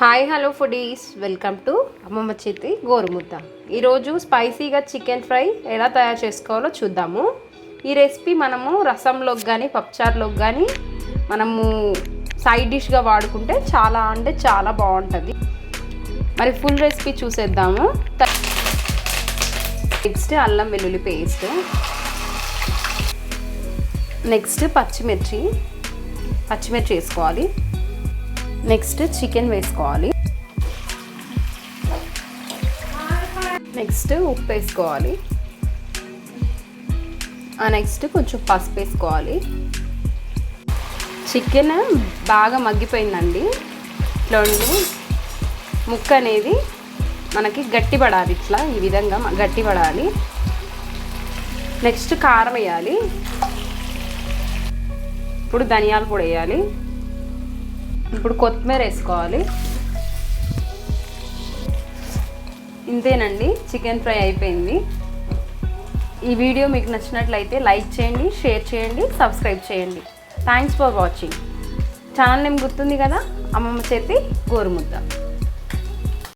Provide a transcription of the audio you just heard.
Hi hello foodies. Welcome to అమ్మమ్మ చేతి గోరుముద్ద. ఈరోజు స్పైసీగా చికెన్ ఫ్రై ఎలా తయారు చేసుకోవాలో చూద్దాము. ఈ రెసిపీ మనము రసంలోకి కానీ పప్చార్లోకి కానీ మనము సైడ్ డిష్గా వాడుకుంటే చాలా అంటే చాలా బాగుంటుంది. మరి ఫుల్ రెసిపీ చూసేద్దాము. నెక్స్ట్ అల్లం వెల్లుల్లి పేస్ట్. నెక్స్ట్ పచ్చిమిర్చి. పచ్చిమిర్చి వేసుకోవాలి. నెక్స్ట్ చికెన్ వేసుకోవాలి. నెక్స్ట్ ఉప్పు వేసుకోవాలి. నెక్స్ట్ కొంచెం పసుపు వేసుకోవాలి. చికెన్ బాగా మగ్గిపోయిందండి. ఇట్లా ఉండి ముక్క అనేది మనకి గట్టిపడాలి ఇట్లా ఈ విధంగా గట్టిపడాలి. నెక్స్ట్ కారం వేయాలి. ఇప్పుడు ధనియాల పొడి వేయాలి. ఇప్పుడు కొత్తిమీర వేసుకోవాలి. ఇంతేనండి చికెన్ ఫ్రై అయిపోయింది. ఈ వీడియో మీకు నచ్చినట్లయితే లైక్ చేయండి షేర్ చేయండి సబ్స్క్రైబ్ చేయండి. Thanks for watching channel name గుర్తుంది కదా? అమ్మమ్మ చేతి గోరుముద్ద.